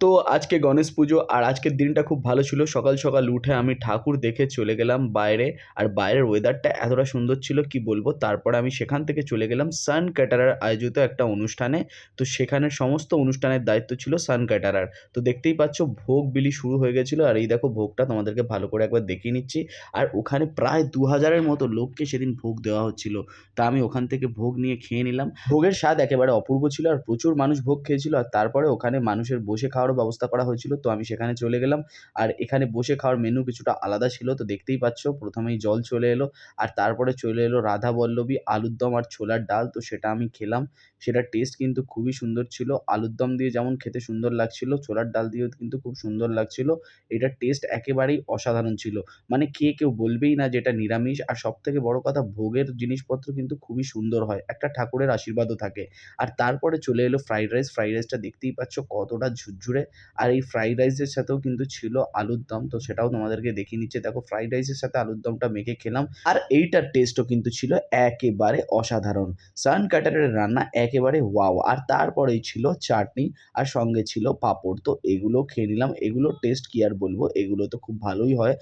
তো আজকে গণেশ পুজো আর আজকের দিনটা খুব ভালো ছিল। সকাল সকাল উঠে আমি ঠাকুর দেখে চলে গেলাম বাইরে আর বাইরের ওয়েদারটা এতটা সুন্দর ছিল কি বলব? তারপরে আমি সেখান থেকে চলে গেলাম সান ক্যাটারার আয়োজিত একটা অনুষ্ঠানে। তো সেখানে সমস্ত অনুষ্ঠানের দায়িত্ব ছিল সান ক্যাটারার তো দেখতেই পাচ্ছ ভোগ বিলি শুরু হয়ে গেছিল আর এই দেখো ভোগটা তোমাদেরকে ভালো করে একবার দেখিয়ে নিচ্ছি। আর ওখানে প্রায় দু হাজারের মতো লোককে সেদিন ভোগ দেওয়া হচ্ছিল। তা আমি ওখান থেকে ভোগ নিয়ে খেয়ে নিলাম। ভোগের স্বাদ একেবারে অপূর্ব ছিল আর প্রচুর মানুষ ভোগ খেয়েছিল আর তারপরে ওখানে মানুষের বসে খাওয়ারও ব্যবস্থা করা হয়েছিল, তো আমি সেখানে চলে গেলাম। আর এখানে বসে খাওয়ার মেনু কিছুটা আলাদা ছিল, তো দেখতেই পাচ্ছ, প্রথমেই জল চলে এলো, আর তারপরে চলে এলো রাধা বল্লভী আলুর দম আর ছোলার ডাল, তো সেটা আমি খেলাম। সেটার টেস্ট কিন্তু খুবই সুন্দর ছিল, আলুর দম দিয়ে যেমন খেতে সুন্দর লাগছিল, ছোলার ডাল দিয়েও কিন্তু খুব সুন্দর লাগছিল। এটার টেস্ট একেবারেই অসাধারণ ছিল। মানে খেয়ে কেউ বলবেই না যে এটা নিরামিষ, আর সব থেকে বড় কথা ভোগের জিনিসপত্র কিন্তু খুবই সুন্দর হয়, একটা ঠাকুরের আশীর্বাদও থাকে। আর তারপরে চলে এলো ফ্রাইড রাইস ফ্রাইড রাইসটা দেখতেই পাচ্ছ কতটা ঝুরঝুরে আর এই ফ্রাইড রাইসের সাথেও কিন্তু ছিল আলুর দম। তো সেটাও তোমাদেরকে দেখিয়ে নিচ্ছে। দেখো ফ্রাইড রাইসের সাথে আলুর দমটা মেখে খেলাম। আর এইটার টেস্টও কিন্তু ছিল একেবারে অসাধারণ। সান কাটারের রান্না একেবারে ওয়াও আর তারপরেই ছিল চাটনি আর সঙ্গে ছিল পাঁপড়। তো এগুলো খেয়ে নিলাম। এগুলোর টেস্ট কি আর বলব? এগুলো তো খুব ভালোই হয়।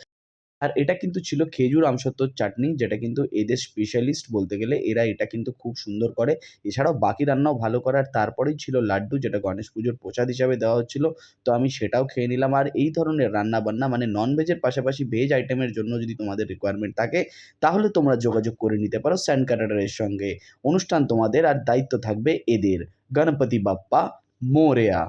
আর এটা কিন্তু ছিল খেজুর আমসত্ত্বর চাটনি, যেটা কিন্তু এদের স্পেশালিস্ট বলতে গেলে এরা এটা কিন্তু খুব সুন্দর করে। এছাড়াও বাকি রান্নাও ভালো করে। আর তারপরেই ছিল লাড্ডু, যেটা গণেশ পুজোর প্রসাদ হিসাবে দেওয়া হচ্ছিল। তো আমি সেটাও খেয়ে নিলাম। আর এই ধরনের রান্না বান্না মানে নন ভেজের পাশাপাশি ভেজ আইটেমের জন্য যদি তোমাদের রিকোয়ারমেন্ট থাকে, তাহলে তোমরা যোগাযোগ করে নিতে পারো স্যান্ড কাটারের সঙ্গে। অনুষ্ঠান তোমাদের আর দায়িত্ব থাকবে এদের। গণপতি বাপ্পা, মোরেয়া।